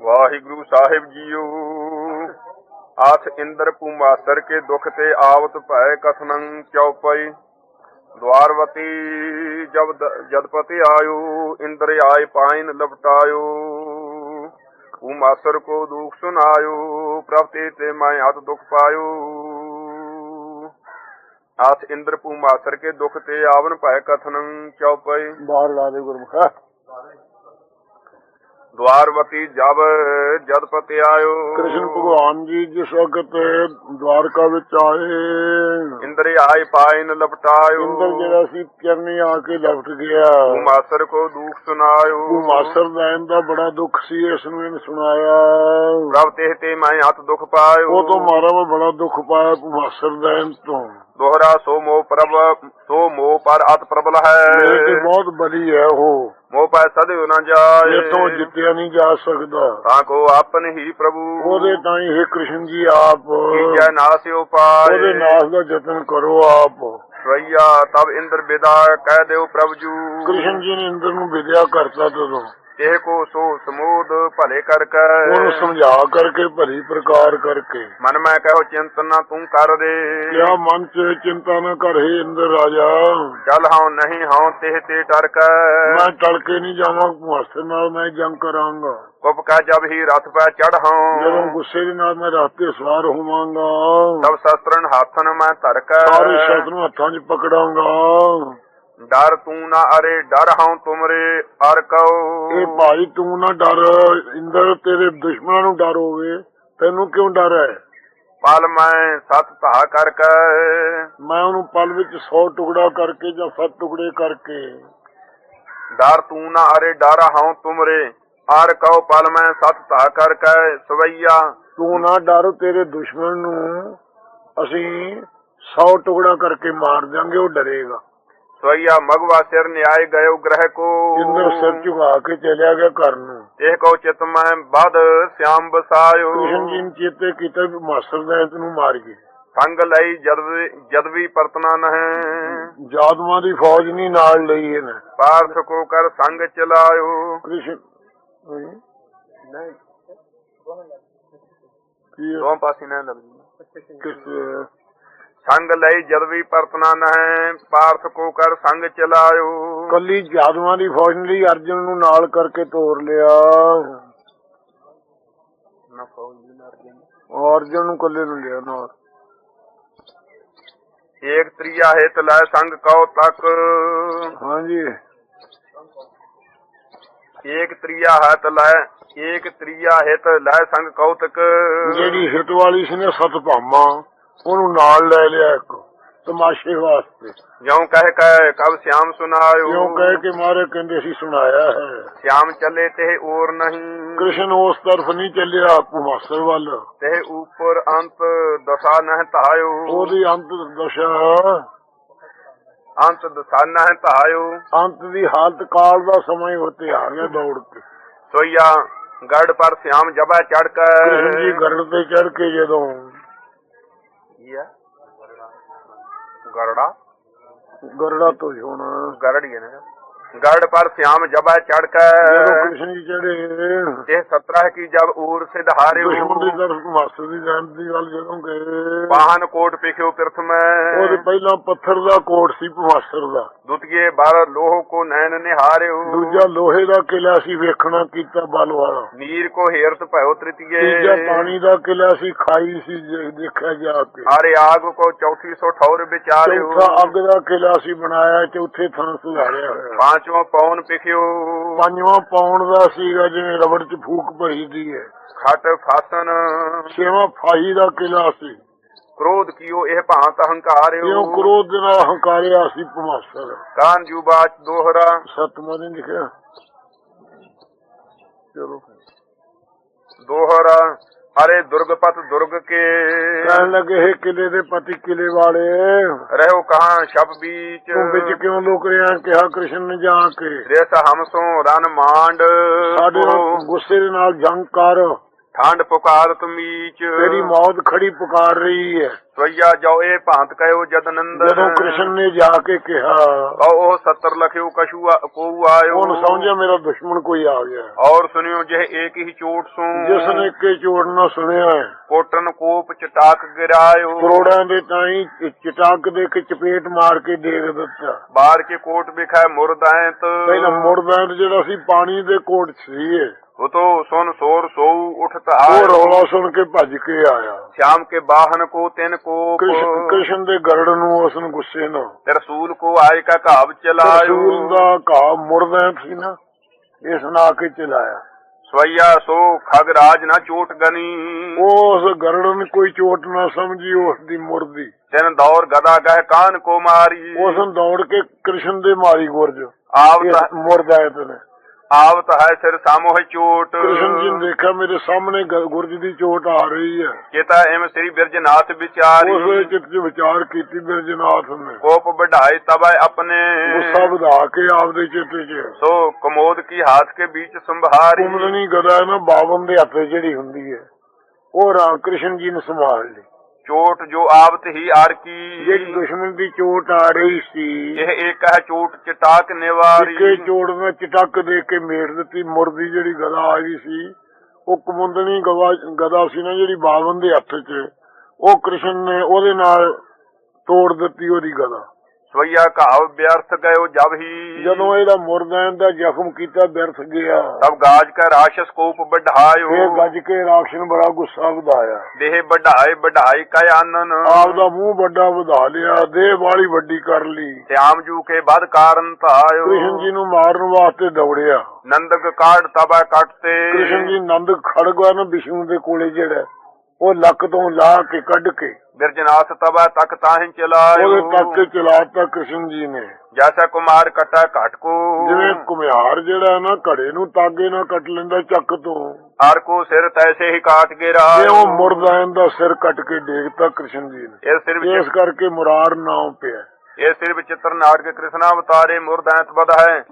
ਵਾਹਿਗੁਰੂ ਸਾਹਿਬ ਜੀਓ। ਆਥ ਇੰਦਰ ਭੂਮਾਸਰ ਕੇ ਦੁਖ ਤੇ ਆਵਤ ਭੈ ਕਥਨੰ ਚਉਪਈ। ਦਵਾਰਵਤੀ ਜਬ ਜਦਪਤੀ ਆਇਓ, ਇੰਦਰ ਆਏ ਪਾਇਨ ਲਪਟਾਇਓ। ਭੂਮਾਸਰ ਕੋ ਦੁਖ ਸੁਨਾਇਓ ਪ੍ਰਭਤੇ ਤੇ ਮੈਂ ਹਤ ਦੁਖ ਪਾਇਓ। ਆਥ ਇੰਦਰ ਭੂਮਾਸਰ ਕੇ ਦੁਖ ਤੇ ਆਵਨ ਭੈ ਕਥਨੰ ਚਉਪਈ। ਬਾਹਰ ਲਾ ਦੇ ਗੁਰਮੁਖਾ। ਦਵਾਰਵਤੀ ਜਬ ਜਦਪਤੀ ਆਇਓ ਕ੍ਰਿਸ਼ਨ ਭਗਵਾਨ ਜੀ ਜਿਸ ਵਕਤ ਦਵਾਰਕਾ ਵਿੱਚ ਆਏ। ਇੰਦਰ ਆਏ ਪਾਇਨ ਲਪਟਾਇਓ। ਇੰਦਰ ਜਿਹੜਾ ਸੀ ਚਰਨੀ ਆ ਕੇ ਲਪਟ ਗਿਆ। ਮਾਸਰ ਕੋ ਦੁਖ ਸੁਨਾਇਓ ਉਹ ਮਾਸਰ ਲੈਣ ਦਾ ਬੜਾ ਦੁੱਖ ਸੀ ਇਸ ਨੂੰ ਇਹਨੇ ਸੁਣਾਇਆ। ਪ੍ਰਭ ਤੇ ਤੇ ਮੈਂ ਹੱਥ ਦੁਖ ਪਾਇਓ। ਉਹ ਤੋਂ ਮਾਰਾ ਮੈਂ ਬੜਾ ਦੁੱਖ ਪਾਇਆ ਮਾਸਰ ਲੈਣ ਤੋਂ। ਦੋਹਰਾ ਸੋ ਮੋ ਪ੍ਰਭ ਸੋ ਮੋ ਪਰ ਅਤ ਪ੍ਰਬਲ ਮੇਰੇ ਤੇ ਹੈ ਬਹੁਤ ਬਲੀ ਹੈ ਉਹ। ਮੋ ਪੈ ਸਦਿਉ ਨ ਜਾਏ। ਤੋਂ ਜਿੱਤਿਆ ਨਹੀਂ ਜਾ ਸਕਦਾ। ਤਾਂ ਕੋ ਆਪਨ ਹੀ ਪ੍ਰਭੂ। ਉਹਦੇ ਤਾਂ ਹੀ ਕ੍ਰਿਸ਼ਨ ਜੀ ਆਪ। ਕੀਜੈ ਨਾਸਿਓ ਪਾਏ। ਉਹਦੇ ਨਾਸ ਦਾ ਯਤਨ ਕਰੋ ਆਪ। ਸਵਈਆ ਤਬ ਇੰਦਰ ਬਿਦਾ ਕਹਿ ਦਿਓ ਪ੍ਰਭ ਜੂ। ਕ੍ਰਿਸ਼ਨ ਜੀ ਨੇ ਇੰਦਰ ਨੂੰ ਵਿਦਿਆ ਕਰਤਾ ਤਦੋਂ। ਇਹ ਕੋ ਸੋ ਸਮੂਦ ਭਲੇ ਕਰ ਕੇ ਉਹਨੂੰ ਸਮਝਾ ਕਰਕੇ ਭਰੀ ਪ੍ਰਕਾਰ ਕਰਕੇ। ਮਨ ਮੈਂ ਕਹੋ ਚਿੰਤਨ ਤੂੰ ਕਰ ਦੇ ਕਿਆ ਮਨ ਚ ਚਿੰਤਾ ਨਾ ਕਰ ਹੇ ਇੰਦਰ ਰਾਜਾ। ਚੱਲ ਹਾਂ ਨਹੀਂ ਹਾਂ ਤੇ ਤੇ ਟਰ ਕੇ ਮੈਂ ਟਲ ਕੇ ਨਹੀਂ ਜਾਵਾਂ ਮੁਹੱਸਰ ਨਾਲ ਮੈਂ ਜੰਗ ਕਰਾਂਗਾ। ਕੁਪ ਕਾ ਜਬ ਹੀ ਰਥ ਪੈ ਚੜ ਜਦੋਂ ਗੁੱਸੇ ਦੇ ਨਾਲ ਮੈਂ ਰਾਤ ਤੇ ਸਵਾਰ ਹੋਵਾਂਗਾ। ਤਬ ਸ਼ਸਤਰਨ ਹੱਥਨ ਮੈਂ ਧਰ ਕੇ ਸਾਰੇ ਸ਼ਸਤਰ ਨੂੰ ਹੱਥਾਂ 'ਚ ਪਕੜਾਂਗਾ। ਡਰ ਤੂੰ ਨਾ ਅਰੇ ਡਰ ਹਾਂ ਤੁਮਰੇ ਅਰ ਇਹ ਕਉ ਭਾਈ ਤੂੰ ਨਾ ਡਰ ਇੰਦਰ ਤੇਰੇ ਦੁਸ਼ਮਣਾਂ ਨੂੰ ਡਰ ਹੋਵੇ। ਤੈਨੂੰ ਕਿਉਂ ਡਰ ਹੈ? ਪਲ ਮੈਂ ਸਤ ਧਾ ਕਰ ਕੇ। ਮੈਂ ਉਹਨੂੰ ਪਲ ਵਿੱਚ 100 ਟੁਕੜਾ ਕਰਕੇ ਜਾਂ 7 ਟੁਕੜੇ ਕਰਕੇ। ਡਰ ਤੂੰ ਨਾ ਅਰੇ ਡਰ ਹਾਂ ਤੁਮਰੇ ਅਰ ਕਉ। ਪਲ ਮੈਂ ਸਤ ਧਾ ਕਰ ਕੇ ਸਵਈਆ। ਤੂੰ ਨਾ ਡਰ ਤੇਰੇ ਦੁਸ਼ਮਣ ਨੂੰ। ਅਸੀਂ 100 ਟੁਕੜਾ ਕਰਕੇ ਮਾਰ ਦਿਆਂਗੇ ਉਹ ਡਰੇਗਾ। ਸਵਈਆ ਮਗਵਾ ਸਿਰ ਨਿਆਏ ਗਇਓ ਗ੍ਰਹਿ ਕੋ। ਇੰਦਰ ਸਿਰ ਝੁਕਾ ਕੇ ਚਲਿਆ ਗਿਆ ਘਰ ਨੂੰ। ਇਹ ਕਉ ਚਿਤ ਮੈਂ ਬਦ ਸਿਆਮ ਬਸਾਇਓ ਕ੍ਰਿਸ਼ਨ ਜੀ ਨੇ ਚੇਤੇ ਕੀਤਾ ਵੀ ਮਾਸਟਰ ਦਾ ਤੈਨੂੰ ਮਾਰ ਗਏ। ਸੰਗ ਲਈ ਜਦ ਵੀ ਜਦ ਵੀ ਪਰਤਨਾ ਨਹਿ। ਜਾਦੂਆਂ ਦੀ ਫੌਜ ਨਹੀਂ ਨਾਲ ਲਈ ਇਹਨੇ। ਪਾਰਥ ਕੋ ਕਰ ਸੰਗ ਚਲਾਇਓ। ਕ੍ਰਿਸ਼ਨ ਨਹੀਂ। ਕੀ ਹੈ? ਦੋਵਾਂ ਪਾਸੇ ਨਾ ਲੱਗਦੀ ਕਿਸ ਸੰਗ ਲਈ ਜਦ ਵੀ ਪਰਤਨਾ ਨਹਿ ਪਾਰਥ ਕੋ ਕਰ ਸੰਗ ਚਲਾਇਓ। ਕੱਲੀ ਜਾਦੂਆਂ ਦੀ ਫੌਜ ਨੇ ਲਈ ਅਰਜਨ ਨੂੰ ਨਾਲ ਕਰਕੇ ਤੋਰ ਲਿਆ। ਨਾ ਫੌਜ ਅਰਜਨ ਨੂੰ। ਕੱਲੇ ਨੂੰ ਲਿਆ ਨਾਲ। ਏਕ ਤ੍ਰਿਆ ਹਿਤ ਲੈ ਸੰਗ ਕਉ ਤੱਕ। ਹਾਂਜੀ। ਏਕ ਤ੍ਰਿਆ ਹਿਤ ਲੈ ਏਕ ਤ੍ਰਿਆ ਹਿਤ ਲੈ ਸੰਗ ਕਉ ਤੱਕ। ਜਿਹੜੀ ਹਿੱਟ ਵਾਲੀ ਸੀ ਨੇ ਸਤ ਭਾਮਾ। ਉਹਨੂੰ ਨਾਲ ਲੈ ਲਿਆ ਇੱਕ ਤਮਾਸ਼ੇ ਵਾਸਤੇ। ਜਿਉ ਕਹਿ ਕਹਿ ਕਬ ਸਿਆਮ ਸੁਨਾਇਓ। ਕਿਉਂ ਕਹੇ ਕਿ ਮਾਰੇ ਕਹਿੰਦੇ ਸੀ ਸੁਣਾਇਆ ਹੈ। ਸਿਆਮ ਚੱਲੇ ਤੇ ਔਰ ਨਹੀਂ। ਕ੍ਰਿਸ਼ਨ ਉਸ ਤਰਫ ਨਹੀਂ ਚੱਲਿਆ ਪੁਮਾਸਰ ਵੱਲ। ਤੇ ਉਪਰ ਅੰਤ ਦਸਾ ਨਹਿ ਧਾਇਓ। ਉਹਦੀ ਅੰਤ ਦਸ਼ਾ। ਅੰਤ ਦਸਾ ਨਹਿ ਧਾਇਓ। ਅੰਤ ਦੀ ਹਾਲਤ ਕਾਲ ਦਾ ਸਮਾਂ ਹੀ ਹੋਤੇ ਆ ਗਿਆ ਦੌੜ ਕੇ ਸੋਈਆ ਗੜ ਪਰ ਸਿਆਮ ਜਬੈ ਚੜ ਕ੍ਰਿਸ਼ਨ ਜੀ ਕੇ ਗਰੜ ਤੇ ਚੜ ਕੇ ਜਦੋਂ ਕੀ ਹੈ ਗਰੜਾ। ਗਰੜਾ ਤੋਂ ਹੀ ਹੋਣਾ। ਗਰੜੀ ਹੈ ਨਾ। ਗੜ ਪਰ ਸਿਆਮ ਜਬੈ ਚੜ ਕੇ ਜਦੋਂ ਕ੍ਰਿਸ਼ਨ ਜੀ ਚੜੇ ਇਹ 17 ਕੀ ਜਬ ਊਰ ਸਿਧਾਰਿਓ। ਦੁਸ਼ਮਣ ਦੀ ਤਰਫ ਮਾਸਟਰ ਦੀ ਜਾਨ ਦੀ ਗੱਲ ਜਦੋਂ ਗਏ। ਪਾਹਨ ਕੋਟ ਪਿਖਿਓ ਉਹਦੇ ਮੈਂ। ਪਹਿਲਾਂ ਪੱਥਰ ਦਾ ਕੋਟ ਸੀ ਮਾਸਟਰ ਦਾ। ਦੁਤੀਏ ਬਾਰ ਲੋਹ ਕੋ ਨੈਣ ਨਿਹਾਰਿਓ। ਦੂਜਾ ਲੋਹੇ ਦਾ ਕਿਲਾ ਸੀ ਵੇਖਣਾ ਕੀਤਾ ਬਲ ਵਾਲਾ। ਨੀਰ ਕੋ ਹੇਰਤ ਭਇਓ ਤ੍ਰਿਤੀਏ। ਤੀਜਾ ਪਾਣੀ ਦਾ ਕਿਲਾ ਸੀ ਖਾਈ ਸੀ ਦੇਖਿਆ ਜਾ ਕੇ। ਹਾਰੇ ਆਗ ਕੋ ਚੌਥੀ ਸੌ ਠੌਰ ਵਿਚਾਰਿਓ। ਚੌਥਾ ਅੱਗ ਦਾ ਕਿਲਾ ਸੀ ਬਣਾਇਆ ਚੌਥੇ ਥਾਂ ਸੁਧਾਰਿਆ ਹੋਇਆ। ਪਾਂਚਵਾਂ ਪੌਣ ਪਿਖਿਓ। ਪੰਜਵਾਂ ਪਾਉਣ ਦਾ ਸੀਗਾ ਜਿਵੇਂ ਰਬੜ 'ਚ ਫੂਕ ਭਰੀ ਦੀ ਹੈ। ਖਟ ਫਾਸਨ ਛੇਵਾਂ ਫਾਹੀ ਦਾ ਕਿਲਾ ਸੀ। ਕ੍ਰੋਧ ਕੀਓ ਇਹ ਭਾਂਤ ਹੰਕਾਰਿਓ ਕਿਉਂ ਕ੍ਰੋਧ ਦੇ ਨਾਲ ਹੰਕਾਰਿਆ ਸੀ ਪਮਾਸਰ ਕਾਨ ਜੂਬਾਚ ਦੋਹਰਾ। ਸਤਮਾ ਨੇ ਲਿਖਿਆ। ਚਲੋ ਦੋਹਰਾ ਹਰੇ ਦੁਰਗਪਤ ਦੁਰਗ ਕੇ। ਕਹਿਣ ਲੱਗੇ ਇਹ ਕਿਲੇ ਦੇ ਪਤੀ ਕਿਲੇ ਵਾਲੇ। ਰਹਿਓ ਕਹਾਂ ਸ਼ਬ ਬੀਚ। ਤੂੰ ਵਿੱਚ ਕਿਉਂ ਲੁਕ ਰਿਹਾ? ਕਿਹਾ ਕ੍ਰਿਸ਼ਨ ਨੇ ਜਾ ਕੇ। Race ਹਮਸੋਂ run ਮਾਂਡ। ਸਾਡੇ ਗੁੱਸੇ ਦੇ ਨਾਲ ਜੰਗ ਕਰ ਠੰਡ ਪੁਕਾਰ ਤਮੀਚ ਤੇਰੀ ਮੌਤ ਖੜੀ ਪੁਕਾਰ ਰਹੀ ਹੈ। ਤਵਈਆ ਜੋ ਇਹ ਭਾਂਤ ਕਹਿਓ ਜਦ ਨੰਦਨ ਜਦੋਂ ਕ੍ਰਿਸ਼ਨ ਨੇ ਜਾ ਕੇ ਕਿਹਾ ਉਹ 70 ਲਖਿਓ ਕਸ਼ੂ ਕੋ ਆਇਓ। ਹੁਣ ਸਮਝਿਆ ਮੇਰਾ ਦੁਸ਼ਮਣ ਕੋਈ ਆ ਗਿਆ। ਔਰ ਸੁਨਿਓ ਜਿਹ ਏਕ ਹੀ ਚੋਟ ਸੋ। ਜਿਸ ਨੇ ਕੇ ਚੋਟ ਨਾ ਸੁਣਿਆ ਕੋਟਨ ਕੋਪ ਚਟਾਕ ਗਿਰਾਇਓ। ਕਰੋੜਾਂ ਦੇ ਤਾਈ ਚਟਾਕ ਦੇ ਕੇ ਚਪੇਟ ਮਾਰ ਕੇ ਦੇ ਦਿੱਤਾ। ਬਾਹਰ ਕੇ ਕੋਟ ਵਿਖਾ ਮੁਰਦਾਇਤ ਪਹਿਲਾਂ ਮੁਰਦਾਇਤ ਜਿਹੜਾ ਸੀ ਪਾਣੀ ਦੇ ਕੋਟ ਸੀ ਉਤੋ ਸੁਨ ਸੋਰ ਸੋਉ ਉਠਤ ਆਇਓ ਉਹ ਰੋਲਾ ਸੁਣ ਕੇ ਭੱਜ ਕੇ ਆਇਆ। ਸ਼ਾਮ ਕੇ ਬਾਹਨ ਕੋ ਤਿੰਨ ਕ੍ਰਿਸ਼ਨ ਦੇ ਗਰੜ ਨੂੰ ਉਸ ਨੂੰ ਗੁੱਸੇ ਨਾਲ ਰਸੂਲ ਕੋ ਆਏ ਕਾ ਘਾਵ ਚਲਾਇਓ। ਰਸੂਲ ਦਾ ਘਾਵ ਮੁਰਦਾ ਸੀ ਨਾ ਇਸ ਨਾ ਕੇ ਚਲਾਇਆ। ਸਵਈਆ ਸੋ ਖਗ ਰਾਜ ਨਾ ਚੋਟ ਗਨੀ। ਉਸ ਗਰੜ ਨੂੰ ਕੋਈ ਚੋਟ ਨਾ ਸਮਝੀ ਉਸ ਦੀ ਮੁਰਦੀ। ਤਿੰਨ ਦੌਰ ਗਦਾ ਗਹਿ ਕਾਨ ਕੋ ਮਾਰੀ। ਉਸ ਦੌੜ ਕੇ ਕ੍ਰਿਸ਼ਨ ਦੇ ਮਾਰੀ ਗੁਰਜ। ਆਪ ਮੁਰਦਾ ਹੈ ਤੈਨੂੰ ਆਵਤ ਹੈ ਸਿਰ ਸਾਮੋਹਿ ਚੋਟ ਜੀ ਨੇ ਮੇਰੇ ਸਾਹਮਣੇ ਗੁਰਜ ਦੀ ਚੋਟ ਆ ਰਹੀ ਹੈ। ਕਿਤਾ ਐਮ ਸ੍ਰੀ ਬਿਰਜਨਾਥ ਵਿਚਾਰੀ। ਉਸ ਵੇਲੇ ਚਿੱਤ ਜੀ ਵਿਚਾਰ ਕੀਤੀ ਬਿਰਜਨਾਥ ਨੇ। ਕੋਪ ਵਢਾਏ ਤਬੈ ਆਪਣੇ। ਗੁੱਸਾ ਵਧਾ ਕੇ ਆਪ ਦੇ ਚਿੱਤ 'ਚ। ਸੋ ਕਮੋਦ ਕੀ ਹੱਥ ਕੇ ਵਿੱਚ ਸੰਭਾਰੀ। ਕੁੰਡਲੀ ਗਦਾ ਨਾ ਬਾਵਮ ਦੇ ਹੱਥੇ ਜਿਹੜੀ ਹੁੰਦੀ ਹੈ। ਉਹ ਰਾਮ ਕ੍ਰਿਸ਼ਨ ਜੀ ਨੇ ਸੰਭਾਲ ਲਈ। चोट जो आवत ही आर की ਜਿਹੜੀ ਦੁਸ਼ਮਣ ਦੀ ਚੋਟ ਆ ਰਹੀ ਸੀ यह एक है चोट चटाक निवारी ਸਿੱਕੇ ਚੋੜ ਨਾਲ ਚਟਕ ਦੇ ਕੇ ਮੇੜ ਦਿੱਤੀ ਮੁਰਦੀ ਜਿਹੜੀ ਗਦਾ ਆਈ ਸੀ ਉਹ ਕਮੁੰਦਣੀ ਗਵਾ ਗਦਾ ਸੀ ਨਾ ਜਿਹੜੀ ਬਾਵਨ ਦੇ ਹੱਥ 'ਚ ਉਹ ਕ੍ਰਿਸ਼ਨ ਨੇ ਉਹਦੇ ਨਾਲ ਤੋੜ ਦਿੱਤੀ ਉਹਦੀ ਗਦਾ ਸਵਈਆ ਘਾਵ ਬਿਅਰਥ ਗਇਓ ਜਬ ਹੀ। ਜਦੋਂ ਇਹਦਾ ਮੁਰਦਾਨ ਦਾ ਜ਼ਖਮ ਕੀਤਾ ਬਿਅਰਥ ਗਿਆ। ਤਬ ਗਾਜ ਕਾ ਰਾਸ਼ਸ ਕੋਪ ਵਢਾਇਓ। ਇਹ ਗੱਜ ਕੇ ਰਾਖਸ਼ਣ ਬੜਾ ਗੁੱਸਾ ਵਧਾਇਆ। ਦੇਹ ਵਢਾਏ ਵਢਾਈ ਕਾ ਆਨਨ ਆਪ ਦਾ ਮੂੰਹ ਵੱਡਾ ਵਧਾ ਲਿਆ ਦੇਹ ਵਾਲੀ ਵੱਡੀ ਕਰ ਲਈ। ਸ਼ਿਆਮ ਜੂ ਕੇ ਬਦ ਕਾਰਨ ਧਾਇਓ। ਕ੍ਰਿਸ਼ਨ ਜੀ ਨੂੰ ਮਾਰਨ ਵਾਸਤੇ ਦੌੜਿਆ। ਨੰਦਕ ਕਾੜ ਤਬਾ ਕੱਟਤੇ। ਕ੍ਰਿਸ਼ਨ ਜੀ ਨੰਦ ਖੜਗਵਾ ਵਿਸ਼ਨੂੰ ਦੇ ਕੋਲੇ ਜਿਹੜਾ। ਉਹ ਲੱਕ ਤੋਂ ਲਾ ਕੇ ਕੱਢ ਕੇ ਬਿਰਜਨਾਥ ਤਬਾ ਤੱਕ ਤਾਹੀਂ ਚਲਾਇਓ। ਉਹਦੇ ਤੱਕ ਚਲਾਤਾ ਕ੍ਰਿਸ਼ਨ ਜੀ ਨੇ। ਜੈਸਾ ਕੁਮਾਰ ਕਟਾ ਘਟਕੂ ਜਿਵੇਂ ਕੁਮਿਆਰ ਜਿਹੜਾ ਨਾ ਘੜੇ ਨੂੰ ਤਾਗੇ ਨਾਲ ਕੱਟ ਲੈਂਦਾ ਚੱਕ ਤੋਂ। ਹਰ ਕੋ ਸਿਰ ਤੈਸੇ ਹੀ ਕਾਟ ਕੇ ਰਹਾ ਜੇ ਉਹ ਮੁਰਦਾਇਨ ਦਾ ਸਿਰ ਕੱਟ ਕੇ ਦੇਖਤਾ ਕ੍ਰਿਸ਼ਨ ਜੀ ਨੇ। ਇਸ ਸਿਰ ਇਸ ਕਰਕੇ ਮੁਰਾਰ ਨਾਮ ਪਿਆ। ਇਹ ਸਿਰਫ ਵਿੱਚ ਚਿਤਰ ਨਾਟਕ ਕ੍ਰਿਸ਼ਨ ਅਵਤਾਰੇ ਮੁਰਦਾਇਤ ਬਦ ਹੈ